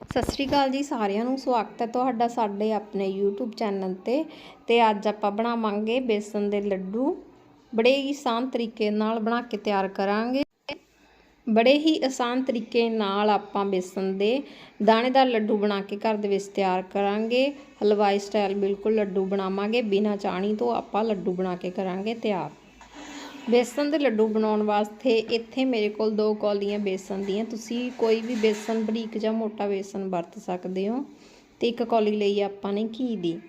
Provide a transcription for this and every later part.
ਸਤਿ ਸ਼੍ਰੀ ਅਕਾਲ ਜੀ ਸਾਰਿਆਂ ਨੂੰ। ਸਵਾਗਤ ਹੈ ਤੁਹਾਡਾ ਸਾਡੇ ਆਪਣੇ YouTube ਚੈਨਲ ਤੇ ਤੇ ਅੱਜ ਆਪਾਂ ਬਣਾਵਾਂਗੇ ਬੇਸਨ ਦੇ ਲੱਡੂ। ਬੜੇ ਹੀ ਆਸਾਨ ਤਰੀਕੇ ਨਾਲ ਬਣਾ ਕੇ ਤਿਆਰ ਕਰਾਂਗੇ। ਬੜੇ ਹੀ ਆਸਾਨ ਤਰੀਕੇ ਨਾਲ ਆਪਾਂ ਬੇਸਨ ਦੇ ਦਾਣੇਦਾਰ ਲੱਡੂ ਬਣਾ ਕੇ ਘਰ ਦੇ ਵਿੱਚ ਤਿਆਰ ਕਰਾਂਗੇ। ਹਲਵਾਈ ਸਟਾਈਲ ਬਿਲਕੁਲ ਲੱਡੂ ਬਣਾਵਾਂਗੇ। ਬਿਨਾਂ ਚਾਣੀ ਤੋਂ ਆਪਾਂ ਲੱਡੂ ਬਣਾ ਕੇ ਕਰਾਂਗੇ ਤਿਆਰ। ਬੇਸਨ ਦੇ ਲੱਡੂ ਬਣਾਉਣ ਵਾਸਤੇ ਇੱਥੇ ਮੇਰੇ ਕੋਲ ਦੋ ਕੌਲੀਆਂ ਬੇਸਨ ਦੀਆਂ। ਤੁਸੀਂ ਕੋਈ ਵੀ ਬੇਸਨ, ਬਰੀਕ ਜਾਂ ਮੋਟਾ ਬੇਸਨ ਵਰਤ ਸਕਦੇ ਹੋ। ਤੇ ਇੱਕ ਕੌਲੀ ਲਈ ਆਪਾਂ ਨੇ ਘੀ ਦੀ।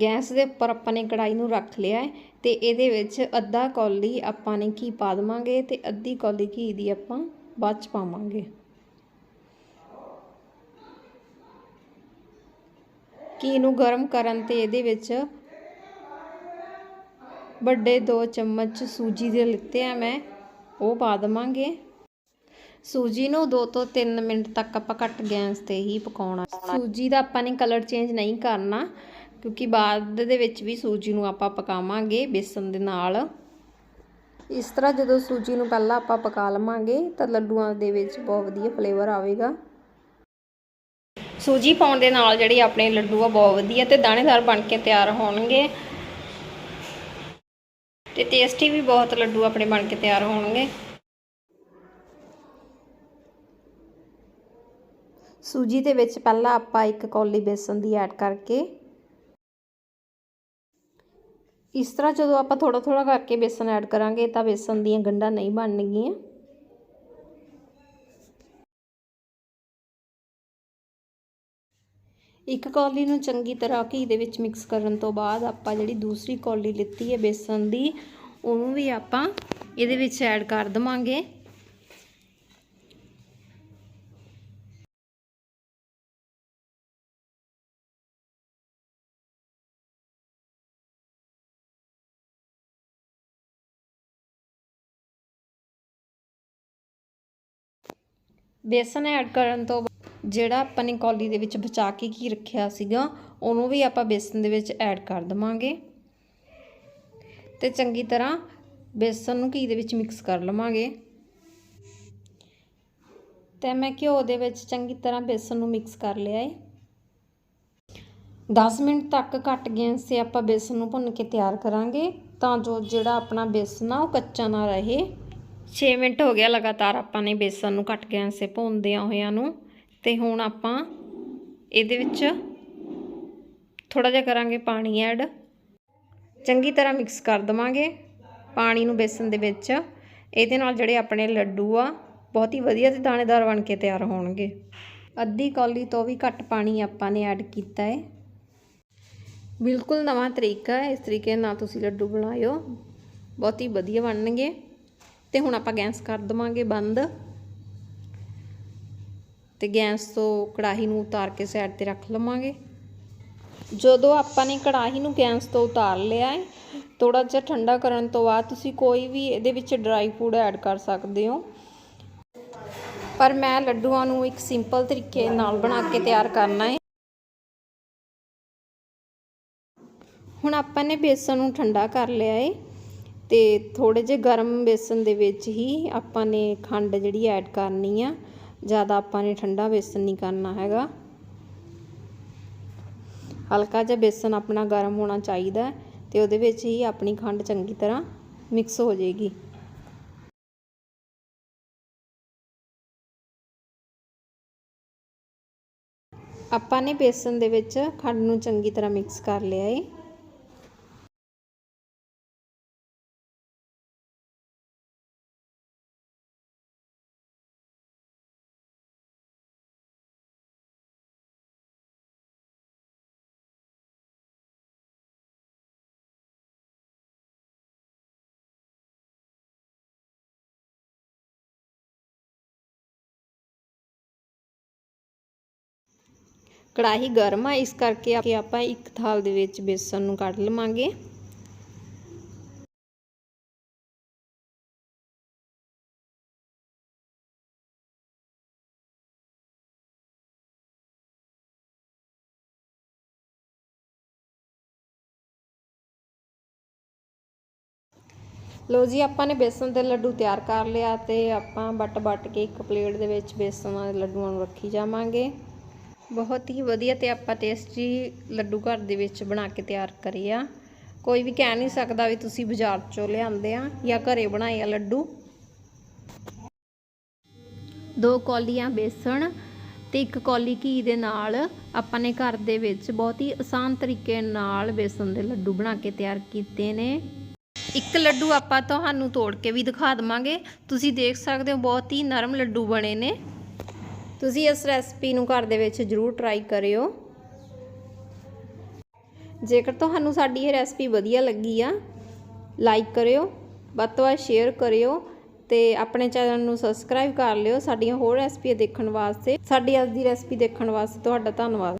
ਗੈਸ ਦੇ ਉੱਪਰ ਆਪਾਂ ਨੇ ਕੜਾਈ ਨੂੰ ਰੱਖ ਲਿਆ ਹੈ ਤੇ ਇਹਦੇ ਵਿੱਚ ਅੱਧਾ ਕੌਲੀ ਆਪਾਂ ਨੇ ਘੀ ਪਾ ਦਵਾਂਗੇ ਤੇ ਅੱਧੀ ਕੌਲੀ ਘੀ ਦੀ ਆਪਾਂ ਬਾਅਦ ਚ ਪਾਵਾਂਗੇ। ਘੀ ਨੂੰ ਗਰਮ ਕਰਨ ਤੇ ਇਹਦੇ ਵਿੱਚ ਵੱਡੇ 2 ਚਮਚ ਸੂਜੀ ਦੇ ਲਿੱਤੇ ਆ ਮੈਂ, ਉਹ ਪਾ ਦਵਾਂਗੇ। ਸੂਜੀ ਨੂੰ 2 ਤੋਂ 3 ਮਿੰਟ ਤੱਕ ਆਪਾਂ ਘੱਟ ਗੈਸ ਤੇ ਹੀ ਪਕਾਉਣਾ। ਸੂਜੀ ਦਾ ਆਪਾਂ ਨੇ ਕਲਰ ਚੇਂਜ ਨਹੀਂ ਕਰਨਾ, ਕਿਉਂਕਿ ਬਾਅਦ ਦੇ ਵਿੱਚ ਵੀ ਸੂਜੀ ਨੂੰ ਆਪਾਂ ਪਕਾਵਾਂਗੇ ਬੇਸਨ ਦੇ ਨਾਲ। ਇਸ ਤਰ੍ਹਾਂ ਜਦੋਂ ਸੂਜੀ ਨੂੰ ਪਹਿਲਾਂ ਆਪਾਂ ਪਕਾ ਲਵਾਂਗੇ, ਤਾਂ ਲੱਡੂਆਂ ਦੇ ਵਿੱਚ ਬਹੁਤ ਵਧੀਆ ਫਲੇਵਰ ਆਵੇਗਾ। ਸੂਜੀ ਪਾਉਣ ਦੇ ਨਾਲ ਜਿਹੜੇ ਆਪਣੇ ਲੱਡੂ ਆ, ਬਹੁਤ ਵਧੀਆ ਤੇ ਦਾਣੇਦਾਰ ਬਣ ਕੇ ਤਿਆਰ ਹੋਣਗੇ। ਤੇ ਟੇਸਟੀ ਵੀ ਬਹੁਤ ਲੱਡੂ ਆਪਣੇ ਬਣ ਕੇ ਤਿਆਰ ਹੋਣਗੇ। ਸੂਜੀ ਦੇ ਵਿੱਚ ਪਹਿਲਾਂ ਆਪਾਂ ਇੱਕ ਕੌਲੀ ਬੇਸਨ ਦੀ ਐਡ ਕਰਕੇ ਇਸ ਤਰ੍ਹਾਂ ਜਦੋਂ ਆਪਾਂ ਥੋੜਾ ਥੋੜਾ ਕਰਕੇ ਬੇਸਨ ਐਡ ਕਰਾਂਗੇ ਤਾਂ ਬੇਸਨ ਦੀਆਂ ਗੰਢਾਂ ਨਹੀਂ ਬਣਨਗੀਆਂ। ਇੱਕ ਕੌਲੀ ਨੂੰ ਚੰਗੀ ਤਰ੍ਹਾਂ ਘੀ ਦੇ ਵਿੱਚ ਮਿਕਸ ਕਰਨ ਤੋਂ ਬਾਅਦ ਆਪਾਂ ਜਿਹੜੀ ਦੂਸਰੀ ਕੌਲੀ ਲਿੱਤੀ ਹੈ ਬੇਸਨ ਦੀ, ਉਹਨੂੰ ਵੀ ਆਪਾਂ ਇਹਦੇ ਵਿੱਚ ਐਡ ਕਰ ਦਵਾਂਗੇ। ਬੇਸਨ ਐਡ ਕਰਨ ਤੋਂ ਜਿਹੜਾ ਆਪਾਂ ਨੇ ਕੌਲੀ ਦੇ ਵਿੱਚ ਬਚਾ ਕੇ ਕੀ ਰੱਖਿਆ ਸੀਗਾ, ਉਹਨੂੰ ਵੀ ਆਪਾਂ ਬੇਸਨ ਦੇ ਵਿੱਚ ਐਡ ਕਰ ਦਵਾਂਗੇ। ਤੇ ਚੰਗੀ ਤਰ੍ਹਾਂ ਬੇਸਨ ਨੂੰ ਘੀ ਦੇ ਵਿੱਚ ਮਿਕਸ ਕਰ ਲਵਾਂਗੇ। ਤੇ ਮੈਂ ਘਿਓ ਦੇ ਵਿੱਚ ਚੰਗੀ ਤਰ੍ਹਾਂ ਬੇਸਨ ਨੂੰ ਮਿਕਸ ਕਰ ਲਿਆ ਹੈ 10 ਮਿੰਟ ਤੱਕ ਘੱਟ ਗੈਸ ਤੇ ਆਪਾਂ ਬੇਸਨ ਨੂੰ ਭੁੰਨ ਕੇ ਤਿਆਰ ਕਰਾਂਗੇ, ਤਾਂ ਜੋ ਜਿਹੜਾ ਆਪਣਾ ਬੇਸਨ ਆ ਉਹ ਕੱਚਾ ਨਾ ਰਹੇ। 6 ਮਿੰਟ ਹੋ ਗਿਆ ਲਗਾਤਾਰ ਆਪਾਂ ਨੇ ਬੇਸਨ ਨੂੰ ਘੱਟ ਗੈਸ ਤੇ ਭੁੰਨਦਿਆਂ ਹੋਇਆਂ ਨੂੰ। ਤੇ ਹੁਣ ਆਪਾਂ ਇਹਦੇ ਵਿੱਚ ਥੋੜਾ ਜਿਹਾ ਕਰਾਂਗੇ ਪਾਣੀ ਐਡ। ਚੰਗੀ ਤਰ੍ਹਾਂ ਮਿਕਸ ਕਰ ਦਵਾਂਗੇ ਪਾਣੀ ਨੂੰ ਬੇਸਨ ਦੇ ਵਿੱਚ। ਇਹਦੇ ਨਾਲ ਜਿਹੜੇ ਆਪਣੇ ਲੱਡੂ ਆ, ਬਹੁਤ ਹੀ ਵਧੀਆ ਤੇ ਦਾਣੇਦਾਰ ਬਣ ਕੇ ਤਿਆਰ ਹੋਣਗੇ। ਅੱਧੀ ਕੌਲੀ ਤੋਂ ਵੀ ਘੱਟ ਪਾਣੀ ਆਪਾਂ ਨੇ ਐਡ ਕੀਤਾ ਹੈ ਬਿਲਕੁਲ ਨਵਾਂ ਤਰੀਕਾ ਹੈ ਇਸ ਤਰੀਕੇ ਨਾਲ ਤੁਸੀਂ ਲੱਡੂ ਬਣਾਇਓ। ਬਹੁਤ ਹੀ ਵਧੀਆ ਬਣਨਗੇ। ਤੇ ਹੁਣ ਆਪਾਂ ਗੈਸ ਕਰ ਦਵਾਂਗੇ ਬੰਦ। ਤੇ ਗੈਸ ਤੋਂ ਕੜਾਹੀ ਨੂੰ ਉਤਾਰ ਕੇ ਸਾਈਡ ਤੇ ਰੱਖ ਲਵਾਂਗੇ। ਜਦੋਂ ਆਪਾਂ ਨੇ ਕੜਾਹੀ ਨੂੰ ਗੈਸ ਤੋਂ ਉਤਾਰ ਲਿਆ ਹੈ ਥੋੜਾ ਜਿਹਾ ਠੰਡਾ ਕਰਨ ਤੋਂ ਬਾਅਦ ਤੁਸੀਂ ਕੋਈ ਵੀ ਇਹਦੇ ਵਿੱਚ ਡਰਾਈ ਫੂਡ ਐਡ ਕਰ ਸਕਦੇ ਹੋ। ਪਰ ਮੈਂ ਲੱਡੂਆਂ ਨੂੰ ਇੱਕ ਸਿੰਪਲ ਤਰੀਕੇ ਨਾਲ ਬਣਾ ਕੇ ਤਿਆਰ ਕਰਨਾ ਹੈ। ਹੁਣ ਆਪਾਂ ਨੇ ਬੇਸਨ ਨੂੰ ਠੰਡਾ ਕਰ ਲਿਆ ਹੈ ਤੇ ਥੋੜੇ ਜਿਹੇ ਗਰਮ ਬੇਸਨ ਦੇ ਵਿੱਚ ਹੀ ਆਪਾਂ ਨੇ ਖੰਡ ਜਿਹੜੀ ਐਡ ਕਰਨੀ ਆ ਜ਼ਿਆਦਾ ਆਪਾਂ ਨੇ ਠੰਡਾ ਬੇਸਨ ਨਹੀਂ ਕਰਨਾ ਹੈਗਾ। ਹਲਕਾ ਜਿਹਾ ਬੇਸਨ ਆਪਣਾ ਗਰਮ ਹੋਣਾ ਚਾਹੀਦਾ ਤੇ ਉਹਦੇ ਵਿੱਚ ਹੀ ਆਪਣੀ ਖੰਡ ਚੰਗੀ ਤਰ੍ਹਾਂ ਮਿਕਸ ਹੋ ਜਾਏਗੀ। ਆਪਾਂ ਨੇ ਬੇਸਨ ਦੇ ਵਿੱਚ ਖੰਡ ਨੂੰ ਚੰਗੀ ਤਰ੍ਹਾਂ ਮਿਕਸ ਕਰ ਲਿਆ ਏ। ਕੜਾਹੀ ਗਰਮ ਆ, ਇਸ ਕਰਕੇ ਆਪਾਂ ਇੱਕ ਥਾਲ ਦੇ ਵਿੱਚ ਬੇਸਨ ਨੂੰ ਕੱਢ ਲਵਾਂਗੇ। ਲੋ ਜੀ, ਆਪਾਂ ਨੇ ਬੇਸਨ ਦੇ ਲੱਡੂ ਤਿਆਰ ਕਰ ਲਿਆ ਤੇ ਆਪਾਂ ਬੱਟ ਬੱਟ ਕੇ ਇੱਕ ਪਲੇਟ ਦੇ ਵਿੱਚ ਬੇਸਨ ਦੇ ਲੱਡੂਆਂ ਨੂੰ ਰੱਖੀ ਜਾਵਾਂਗੇ। ਬਹੁਤ ਹੀ ਵਧੀਆ ਤੇ ਆਪਾਂ ਟੇਸਟੀ ਲੱਡੂ ਘਰ ਦੇ ਵਿੱਚ ਬਣਾ ਕੇ ਤਿਆਰ ਕਰੇ ਆ। ਕੋਈ ਵੀ ਕਹਿ ਨਹੀਂ ਸਕਦਾ ਵੀ ਤੁਸੀਂ ਬਾਜ਼ਾਰ ਚੋਂ ਲਿਆਂਦੇ ਆ ਜਾਂ ਘਰੇ ਬਣਾਏ ਆ ਲੱਡੂ। ਦੋ ਕੌਲੀਆਂ ਬੇਸਣ ਤੇ ਇੱਕ ਕੌਲੀ ਘੀ ਦੇ ਨਾਲ ਆਪਾਂ ਨੇ ਘਰ ਦੇ ਵਿੱਚ ਬਹੁਤ ਹੀ ਆਸਾਨ ਤਰੀਕੇ ਨਾਲ ਬੇਸਣ ਦੇ ਲੱਡੂ ਬਣਾ ਕੇ ਤਿਆਰ ਕੀਤੇ ਨੇ। ਇੱਕ ਲੱਡੂ ਆਪਾਂ ਤੁਹਾਨੂੰ ਤੋੜ ਕੇ ਵੀ ਦਿਖਾ ਦਵਾਂਗੇ। ਤੁਸੀਂ ਦੇਖ ਸਕਦੇ ਹੋ ਬਹੁਤ ਹੀ ਨਰਮ ਲੱਡੂ ਬਣੇ ਨੇ। ਤੁਸੀਂ ਇਸ ਰੈਸਪੀ ਨੂੰ ਘਰ ਦੇ ਵਿੱਚ ਜ਼ਰੂਰ ਟਰਾਈ ਕਰਿਓ। ਜੇਕਰ ਤੁਹਾਨੂੰ ਸਾਡੀ ਇਹ ਰੈਸਪੀ ਵਧੀਆ ਲੱਗੀ ਆ ਲਾਈਕ ਕਰਿਓ, ਵੱਧ ਤੋਂ ਵੱਧ ਸ਼ੇਅਰ ਕਰਿਓ ਤੇ ਆਪਣੇ ਚੈਨਲ ਨੂੰ ਸਬਸਕ੍ਰਾਈਬ ਕਰ ਲਿਓ। ਸਾਡੀਆਂ ਹੋਰ ਰੈਸਪੀਆਂ ਦੇਖਣ ਵਾਸਤੇ, ਸਾਡੀ ਅੱਜ ਦੀ ਰੈਸਪੀ ਦੇਖਣ ਵਾਸਤੇ ਤੁਹਾਡਾ ਧੰਨਵਾਦ।